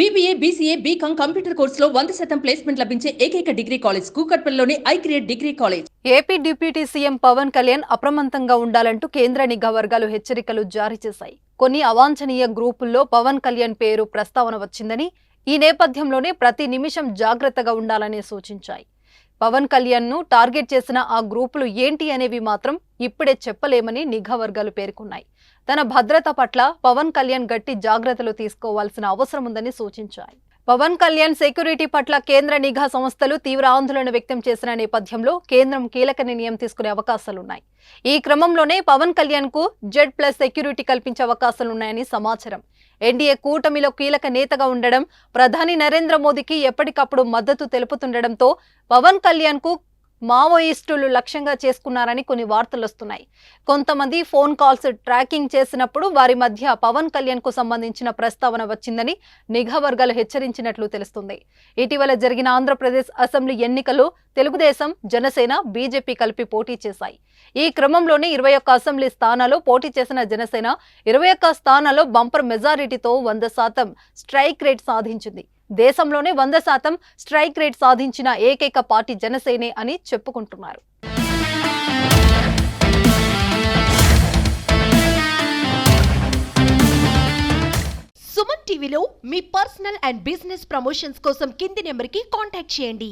BBA BCA BCom computer కోర్సులో వంద శాతం ప్లేస్మెంట్ లభించే ఏకైక degree college కూకట్పల్లిలోని I create degree college AP deputy CM Pawan Kalyan అప్రమత్తంగా ఉండాలంటూ కేంద్ర నిఘా వర్గాలు హెచ్చరికలు జారీ చేశాయి. కొన్ని అవాంఛనీయ గ్రూపుల్లో పవన్ కళ్యాణ్ పేరు ప్రస్తావన వచ్చిందని ఈ నేపథ్యంలోనే ప్రతి నిమిషం జాగ్రత్తగా ఉండాలని సూచించాయి. పవన్ కళ్యాణ్ను టార్గెట్ చేసిన ఆ గ్రూపులు ఏంటి అనేవి మాత్రం ఇప్పుడే చెప్పలేమని నిఘా వర్గాలు పేర్కొన్నాయి. తన భద్రత పట్ల పవన్ కళ్యాణ్ గట్టి జాగ్రత్తలు తీసుకోవాల్సిన అవసరం ఉందని సూచించాయి. పవన్ కళ్యాణ్ సెక్యూరిటీ పట్ల కేంద్ర నిఘా సంస్థలు తీవ్ర ఆందోళన వ్యక్తం చేసిన నేపథ్యంలో కేంద్రం కీలక నిర్ణయం తీసుకునే అవకాశాలున్నాయి. ఈ క్రమంలోనే పవన్ కళ్యాణ్కు జెడ్ ప్లస్ సెక్యూరిటీ కల్పించే అవకాశాలున్నాయని సమాచారం. ఎన్డీఏ కూటమిలో కీలక నేతగా ఉండడం ప్రధాని నరేంద్ర మోదీకి ఎప్పటికప్పుడు మద్దతు తెలుపుతుండటంతో పవన్ కళ్యాణ్కు మావోయిస్టులు లక్ష్యంగా చేసుకున్నారని కొన్ని వార్తలు వస్తున్నాయి. కొంతమంది ఫోన్ కాల్స్ ట్రాకింగ్ చేసినప్పుడు వారి మధ్య పవన్ కళ్యాణ్కు సంబంధించిన ప్రస్తావన వచ్చిందని నిఘా వర్గాలు హెచ్చరించినట్లు తెలుస్తుంది. ఇటీవల జరిగిన ఆంధ్రప్రదేశ్ అసెంబ్లీ ఎన్నికల్లో తెలుగుదేశం జనసేన బీజేపీ కలిపి పోటీ చేశాయి. ఈ క్రమంలోనే ఇరవై ఒక్క అసెంబ్లీ స్థానాల్లో పోటీ చేసిన జనసేన ఇరవై ఒక్క స్థానాల్లో బంపర్ మెజారిటీతో వంద శాతం స్ట్రైక్ రేట్ సాధించింది. దేశంలోనే వంద శాతం స్ట్రైక్ రేట్ సాధించిన ఏకైక పార్టీ జనసేనే అని చెప్పుకుంటున్నారు. సుమన్ టీవీలో మీ పర్సనల్ అండ్ బిజినెస్ ప్రమోషన్స్ కోసం కింది నెంబర్కి కాంటాక్ట్ చేయండి.